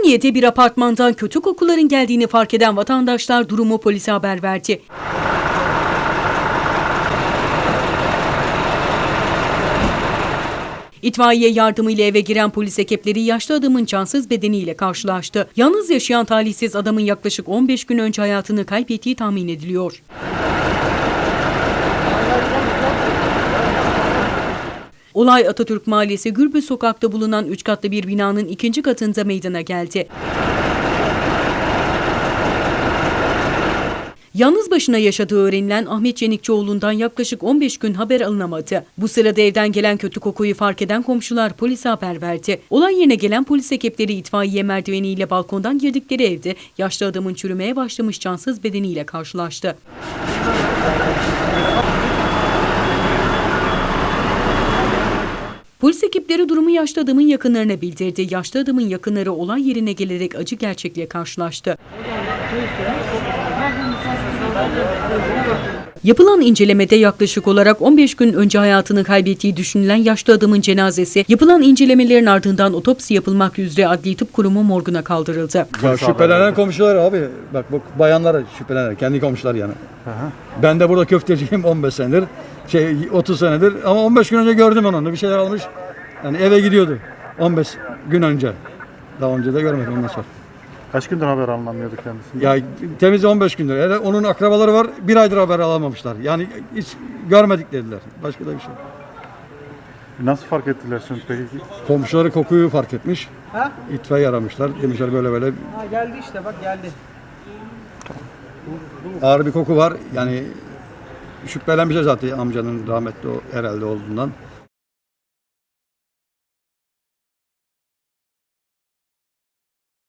Ümraniye'de bir apartmandan kötü kokuların geldiğini fark eden vatandaşlar durumu polise haber verdi. İtfaiye yardımıyla eve giren polis ekipleri yaşlı adamın cansız bedeniyle karşılaştı. Yalnız yaşayan talihsiz adamın yaklaşık 15 gün önce hayatını kaybettiği tahmin ediliyor. Olay Atatürk Mahallesi Gürbüz Sokak'ta bulunan 3 katlı bir binanın ikinci katında meydana geldi. Yalnız başına yaşadığı öğrenilen Ahmet Cenikçioğlu'ndan yaklaşık 15 gün haber alınamadı. Bu sırada evden gelen kötü kokuyu fark eden komşular polise haber verdi. Olay yerine gelen polis ekipleri itfaiye merdiveniyle balkondan girdikleri evde yaşlı adamın çürümeye başlamış cansız bedeniyle karşılaştı. Polis ekipleri durumu yaşlı adamın yakınlarına bildirdi. Yaşlı adamın yakınları olay yerine gelerek acı gerçekle karşılaştı. Yapılan incelemede yaklaşık olarak 15 gün önce hayatını kaybettiği düşünülen yaşlı adamın cenazesi yapılan incelemelerin ardından otopsi yapılmak üzere Adli Tıp Kurumu morguna kaldırıldı. Ya şüphelenen komşular abi. Bak bu bayanlar şüphelenen. Kendi komşular yani. Ben de burada köfteciyim 15 senedir. Şey 30 senedir ama 15 gün önce gördüm onu. Bir şeyler almış. Yani eve gidiyordu. 15 gün önce. Daha önce de görmedim ondan sonra. Kaç gündür haber alınamıyordu kendisi? Ya temiz 15 gündür. Yani onun akrabaları var. Bir aydır haber alamamışlar. Yani hiç görmedik dediler. Başka da bir şey. Nasıl fark ettiler şimdi peki? Komşuları kokuyu fark etmiş. Ha? İtfaiye aramışlar. Demişler böyle böyle Ha geldi işte bak geldi. ağır bir koku var. Yani şüphelenmişler zaten amcanın rahmetli o- herhalde olduğundan.